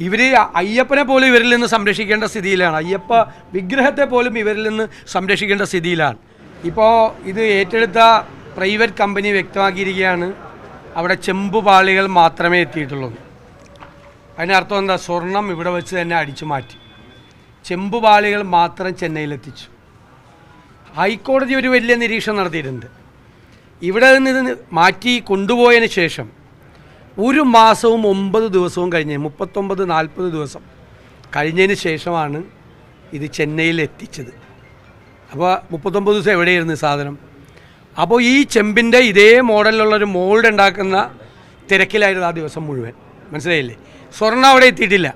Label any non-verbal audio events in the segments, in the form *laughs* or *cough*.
ഇവർ അയ്യപ്പനെ പോലും ഇവരിൽ നിന്ന് സംരക്ഷിക്കേണ്ട സ്ഥിതിയിലാണ്. അയ്യപ്പ വിഗ്രഹത്തെ പോലും ഇവരിൽ നിന്ന് സംരക്ഷിക്കേണ്ട സ്ഥിതിയിലാണ്. ഇപ്പോൾ ഇത് ഏറ്റെടുത്ത പ്രൈവറ്റ് കമ്പനി വ്യക്തമാക്കിയിരിക്കുകയാണ്. അവിടെ ചെമ്പുപാളികൾ മാത്രമേ എത്തിയിട്ടുള്ളൂ. അതിനർത്ഥം എന്താ? സ്വർണം ഇവിടെ വെച്ച് തന്നെ അടിച്ചു മാറ്റി. ചെമ്പുപാളികൾ മാത്രം ചെന്നൈയിലെത്തിച്ചു ഹൈക്കോടതി ഒരു വലിയ നിരീക്ഷണം നടത്തിയിട്ടുണ്ട്. ഇവിടെ നിന്ന് ഇത് മാറ്റി കൊണ്ടുപോയതിന് ശേഷം ഒരു മാസവും ഒമ്പത് ദിവസവും കഴിഞ്ഞ് മുപ്പത്തൊമ്പത് നാൽപ്പത് ദിവസം കഴിഞ്ഞതിന് ശേഷമാണ് ഇത് ചെന്നൈയിൽ എത്തിച്ചത്. അപ്പോൾ മുപ്പത്തൊമ്പത് ദിവസം എവിടെയായിരുന്നു സാധനം? അപ്പോൾ ഈ ചെമ്പിന്റെ ഇതേ മോഡലിലുള്ള ഒരു മോൾഡ് ഉണ്ടാക്കുന്ന തിരക്കിലായിരുന്നു ആ ദിവസം മുഴുവൻ. മനസ്സിലായില്ലേ? സ്വർണം അവിടെ എത്തിയിട്ടില്ല.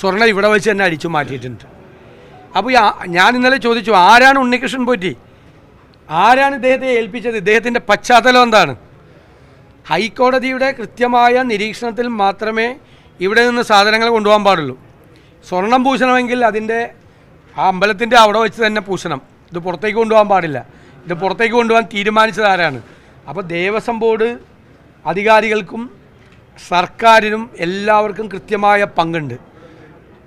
സ്വർണം ഇവിടെ വെച്ച് തന്നെ അടിച്ചു മാറ്റിയിട്ടുണ്ട്. അപ്പോൾ ഞാൻ ഇന്നലെ ചോദിച്ചു ആരാണ് ഉണ്ണികൃഷ്ണൻ പോറ്റി? ആരാണ് ഇദ്ദേഹത്തെ ഏൽപ്പിച്ചത്? ഇദ്ദേഹത്തിന്റെ പശ്ചാത്തലം എന്താണ്? ഹൈക്കോടതിയുടെ കൃത്യമായ നിരീക്ഷണത്തിൽ മാത്രമേ ഇവിടെ നിന്ന് സാധനങ്ങൾ കൊണ്ടുപോകാൻ പാടുള്ളൂ. സ്വർണം പൂശണമെങ്കിൽ അതിന്റെ ആ അമ്പലത്തിന്റെ അവിടെ വെച്ച് തന്നെ പൂശണം. ഇത് പുറത്തേക്ക് കൊണ്ടുപോകാൻ പാടില്ല. ഇത് പുറത്തേക്ക് കൊണ്ടുപോകാൻ തീരുമാനിച്ചത് ആരാണ്? അപ്പോൾ ദേവസ്വം ബോർഡ് അധികാരികൾക്കും സർക്കാരിനും എല്ലാവർക്കും കൃത്യമായ പങ്കുണ്ട്.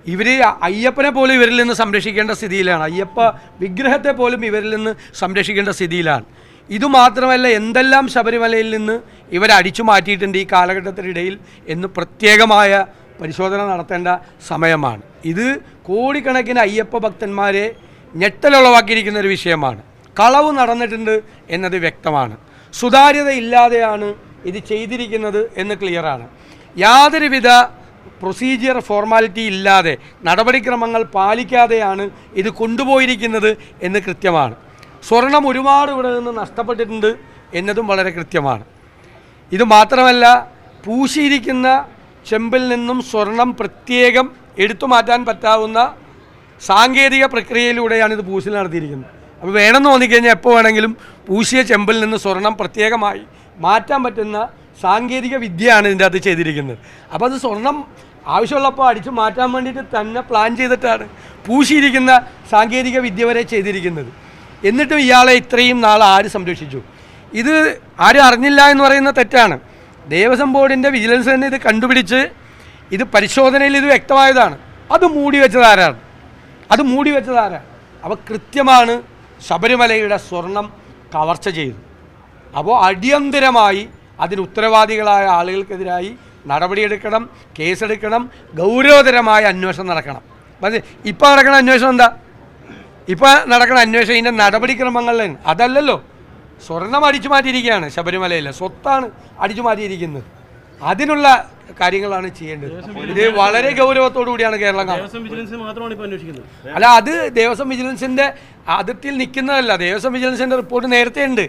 ഇവർ അയ്യപ്പനെ പോലും ഇവരിൽ നിന്ന് സംരക്ഷിക്കേണ്ട സ്ഥിതിയിലാണ്. അയ്യപ്പ വിഗ്രഹത്തെ പോലും ഇവരിൽ നിന്ന് സംരക്ഷിക്കേണ്ട സ്ഥിതിയിലാണ്. ഇതുമാത്രമല്ല എന്തെല്ലാം ശബരിമലയിൽ നിന്ന് ഇവർ അടിച്ചു മാറ്റിയിട്ടുണ്ട് ഈ കാലഘട്ടത്തിനിടയിൽ എന്ന് പ്രത്യേകമായ പരിശോധന നടത്തേണ്ട സമയമാണ്. ഇത് കോടിക്കണക്കിന് അയ്യപ്പ ഭക്തന്മാരെ ഞെട്ടലുളവാക്കിയിരിക്കുന്ന ഒരു വിഷയമാണ്. കളവ് നടന്നിട്ടുണ്ട് എന്നത് വ്യക്തമാണ്. സുതാര്യത ഇല്ലാതെയാണ് ഇത് ചെയ്തിരിക്കുന്നത് എന്ന് ക്ലിയറാണ്. യാതൊരുവിധ പ്രൊസീജിയർ ഫോർമാലിറ്റി ഇല്ലാതെ നടപടിക്രമങ്ങൾ പാലിക്കാതെയാണ് ഇത് കൊണ്ടുപോയിരിക്കുന്നത് എന്ന് കൃത്യമാണ്. സ്വർണം ഒരുപാട് ഇവിടെ നിന്ന് നഷ്ടപ്പെട്ടിട്ടുണ്ട് എന്നതും വളരെ കൃത്യമാണ്. ഇത് മാത്രമല്ല പൂശിയിരിക്കുന്ന ചെമ്പിൽ നിന്നും സ്വർണം പ്രത്യേകം എടുത്തു മാറ്റാൻ പറ്റാവുന്ന സാങ്കേതിക പ്രക്രിയയിലൂടെയാണ് ഇത് പൂശൽ നടത്തിയിരിക്കുന്നത്. അപ്പോൾ വേണമെന്ന് തോന്നിക്കഴിഞ്ഞാൽ എപ്പോൾ വേണമെങ്കിലും പൂശിയ ചെമ്പിൽ നിന്ന് സ്വർണം പ്രത്യേകമായി മാറ്റാൻ പറ്റുന്ന സാങ്കേതിക വിദ്യയാണ് ഇതിന്റെ അകത്ത് ചെയ്തിരിക്കുന്നത്. അപ്പോൾ അത് സ്വർണം ആവശ്യമുള്ളപ്പോൾ അടിച്ചു മാറ്റാൻ വേണ്ടിയിട്ട് തന്നെ പ്ലാൻ ചെയ്തിട്ടാണ് പൂശിയിരിക്കുന്ന സാങ്കേതിക വിദ്യ വരെ ചെയ്തിരിക്കുന്നത്. എന്നിട്ടും ഇയാളെ ഇത്രയും നാൾ ആര് സംരക്ഷിച്ചു? ഇത് ആരും അറിഞ്ഞില്ല എന്ന് പറയുന്ന തെറ്റാണ്. ദേവസ്വം ബോർഡിന്റെ വിജിലൻസ് തന്നെ ഇത് കണ്ടുപിടിച്ച് ഇത് പരിശോധനയിൽ ഇത് വ്യക്തമായതാണ്. അത് മൂടി വെച്ചതാരാണ് അത് മൂടി വെച്ചതാരാണ് അപ്പോൾ കൃത്യമാണ് ശബരിമലയുടെ സ്വർണം കവർച്ച ചെയ്തു. അപ്പോൾ അടിയന്തരമായി അതിന് ഉത്തരവാദികളായ ആളുകൾക്കെതിരായി നടപടിയെടുക്കണം കേസെടുക്കണം ഗൗരവതരമായ അന്വേഷണം നടക്കണം. ഇപ്പോൾ നടക്കുന്ന അന്വേഷണം എന്താ? ഇപ്പോൾ നടക്കുന്ന അന്വേഷണം ഇതിന്റെ നടപടിക്രമങ്ങളിൽ അതല്ലല്ലോ. സ്വർണം അടിച്ചു മാറ്റിയിരിക്കുകയാണ് ശബരിമലയിൽ സ്വത്താണ് അടിച്ചു മാറ്റിയിരിക്കുന്നത്. അതിനുള്ള കാര്യങ്ങളാണ് ചെയ്യേണ്ടത്. ഇത് വളരെ ഗൗരവത്തോടു കൂടിയാണ് കേരളം കാണുന്നത്. അല്ല അത് ദേവസ്വം വിജിലൻസിന്റെ അതിർത്തിയിൽ നിൽക്കുന്നതല്ല. ദേവസ്വം വിജിലൻസിന്റെ റിപ്പോർട്ട് നേരത്തെ ഉണ്ട്.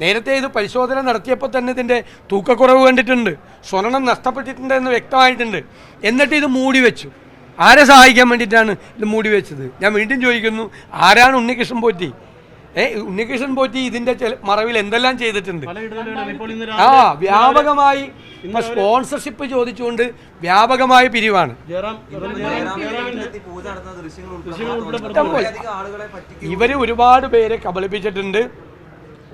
നേരത്തെ ഇത് പരിശോധന നടത്തിയപ്പോൾ തന്നെ ഇതിന്റെ തൂക്കക്കുറവ് കണ്ടിട്ടുണ്ട്. സ്വർണം നഷ്ടപ്പെട്ടിട്ടുണ്ട് എന്ന് വ്യക്തമായിട്ടുണ്ട്. എന്നിട്ട് ഇത് മൂടി വെച്ചു. ആരെ സഹായിക്കാൻ വേണ്ടിയിട്ടാണ് ഇത് മൂടി വെച്ചത്? ഞാൻ വീണ്ടും ചോദിക്കുന്നു ആരാണ് ഉണ്ണികൃഷ്ണൻ പോറ്റി? ഏ ഉണ്ണികൃഷ്ണൻ പോറ്റി ഇതിന്റെ മറവിൽ എന്തെല്ലാം ചെയ്തിട്ടുണ്ട്? ആ വ്യാപകമായി സ്പോൺസർഷിപ്പ് ചോദിച്ചുകൊണ്ട് വ്യാപകമായ പിരിവാണ്. ഇവർ ഒരുപാട് പേരെ കബളിപ്പിച്ചിട്ടുണ്ട്.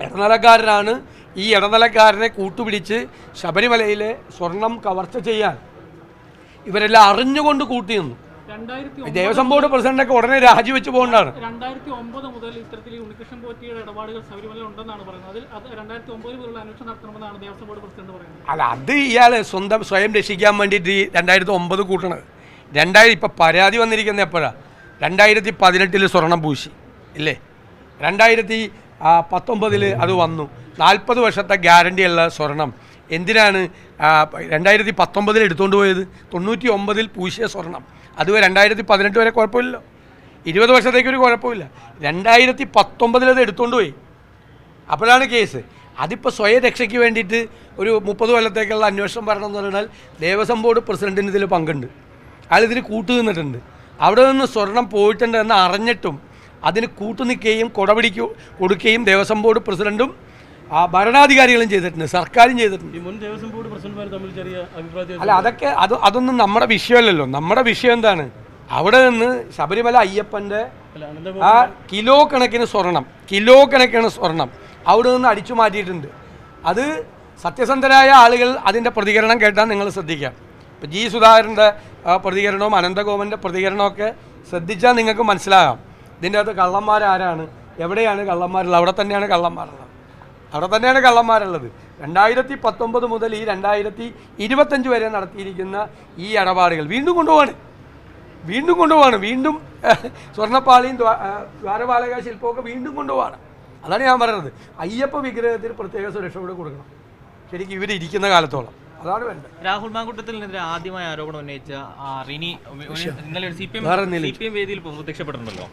ഇടനിലക്കാരനാണ് ഈ ഇടനിലക്കാരനെ കൂട്ടുപിടിച്ച് ശബരിമലയിലെ സ്വർണം കവർച്ച ചെയ്യാൻ. ഇവരെല്ലാം അറിഞ്ഞുകൊണ്ട് കൂട്ടി നിന്നു. ദേവസ്വം ബോർഡ് പ്രസിഡന്റൊക്കെ ഉടനെ രാജിവെച്ച് പോകേണ്ടതാണ് രണ്ടായിരത്തി ഒമ്പത് മുതൽ ഇത്തരത്തിൽ ഈ ഉണ്ണികൃഷ്ണൻ പോറ്റിയുടെ ഇടപാടുകൾ ശബരിമല ഉണ്ടെന്നാണ് പറയുന്നത്. അതിൽ അത് രണ്ടായിരത്തി ഒമ്പതിൽ മുതലുള്ള അന്വേഷണം നടത്തണമെന്നാണ് ദേവസ്വം ബോർഡ് പ്രസിഡന്റ് പറയുന്നത്. അല്ല അത് ഇയാൾ സ്വന്തം സ്വയം രക്ഷിക്കാൻ വേണ്ടിയിട്ട് ഈ രണ്ടായിരത്തി ഒമ്പത് കൂട്ടണത് രണ്ടായിരം ഇപ്പം പരാതി വന്നിരിക്കുന്നത് എപ്പോഴാണ് രണ്ടായിരത്തി പതിനെട്ടിൽ സ്വർണം പൂശി ഇല്ലേ? രണ്ടായിരത്തി പത്തൊമ്പതിൽ അത് വന്നു. നാൽപ്പത് വർഷത്തെ ഗ്യാരണ്ടിയുള്ള സ്വർണം. എന്തിനാണ്? രണ്ടായിരത്തി പത്തൊമ്പതിൽ എടുത്തുകൊണ്ട് പോയത്? തൊണ്ണൂറ്റി ഒമ്പതിൽ പൂശിയ സ്വർണം. അത് രണ്ടായിരത്തി പതിനെട്ട് വരെ കുഴപ്പമില്ലല്ലോ. ഇരുപത് വർഷത്തേക്ക് ഒരു കുഴപ്പമില്ല. രണ്ടായിരത്തി പത്തൊമ്പതിൽ അത് എടുത്തുകൊണ്ട് പോയി. അപ്പോഴാണ് കേസ്. അതിപ്പോൾ സ്വയരക്ഷയ്ക്ക് വേണ്ടിയിട്ട് ഒരു മുപ്പത് കൊല്ലത്തേക്കുള്ള അന്വേഷണം വരണം എന്ന് പറഞ്ഞാൽ ദേവസ്വം ബോർഡ് പ്രസിഡന്റിന് ഇതിൽ പങ്കുണ്ട്. അയാൾ ഇതിന് കൂട്ടു നിന്നിട്ടുണ്ട്. അവിടെ നിന്ന് സ്വർണം പോയിട്ടുണ്ട് എന്ന് അറിഞ്ഞിട്ടും അതിന് കൂട്ടുനിൽക്കുകയും കൊടപിടിക്കു കൊടുക്കുകയും ദേവസ്വം ബോർഡ് പ്രസിഡന്റും ആ ഭരണാധികാരികളും ചെയ്തിട്ടുണ്ട് സർക്കാരും ചെയ്തിട്ടുണ്ട്. അല്ല അതൊക്കെ അത് അതൊന്നും നമ്മുടെ വിഷയമല്ലല്ലോ. നമ്മുടെ വിഷയം എന്താണ്? അവിടെ നിന്ന് ശബരിമല അയ്യപ്പന്റെ ആ കിലോ കണക്കിന് സ്വർണം കിലോ കണക്കിന് സ്വർണം അവിടെ നിന്ന് അടിച്ചു മാറ്റിയിട്ടുണ്ട്. അത് സത്യസന്ധരായ ആളുകൾ അതിന്റെ പ്രതികരണം കേട്ടാൽ നിങ്ങൾ ശ്രദ്ധിക്കാം. ഇപ്പം ജി സുധാകരന്റെ പ്രതികരണവും അനന്തഗോപന്റെ പ്രതികരണമൊക്കെ ശ്രദ്ധിച്ചാൽ നിങ്ങൾക്ക് മനസ്സിലാകാം. ഇതിന്റെ അകത്ത് കള്ളന്മാരാരാണ് എവിടെയാണ് കള്ളന്മാരുള്ളത്? അവിടെ തന്നെയാണ് കള്ളന്മാരുള്ളത്. അവിടെ തന്നെയാണ് കള്ളന്മാരുള്ളത്. രണ്ടായിരത്തി പത്തൊമ്പത് മുതൽ ഈ രണ്ടായിരത്തി ഇരുപത്തഞ്ച് വരെ നടത്തിയിരിക്കുന്ന ഈ ഇടപാടുകൾ വീണ്ടും കൊണ്ടുപോവാണ്. വീണ്ടും കൊണ്ടുപോവാണ്. വീണ്ടും *laughs* സ്വർണപ്പാളിയും ദ്വാരപാലക ശില്പമൊക്കെ വീണ്ടും കൊണ്ടുപോവാണ്. അതാണ് ഞാൻ പറയുന്നത്. അയ്യപ്പ വിഗ്രഹത്തിന് പ്രത്യേക സുരക്ഷ കൂടെ കൊടുക്കണം. ശരിക്കും ഇവർ ഇരിക്കുന്ന കാലത്തോളം. അതാണ് വേണ്ടത്. രാഹുൽ മാങ്കുട്ടത്തിനെതിരെ ആദ്യമായി ആരോപണം ഉന്നയിച്ച ആ, റിനി ഇന്നലെ C P M C P M വേദിയിൽ പ്രത്യക്ഷപ്പെട്ടിട്ടുണ്ടല്ലോ.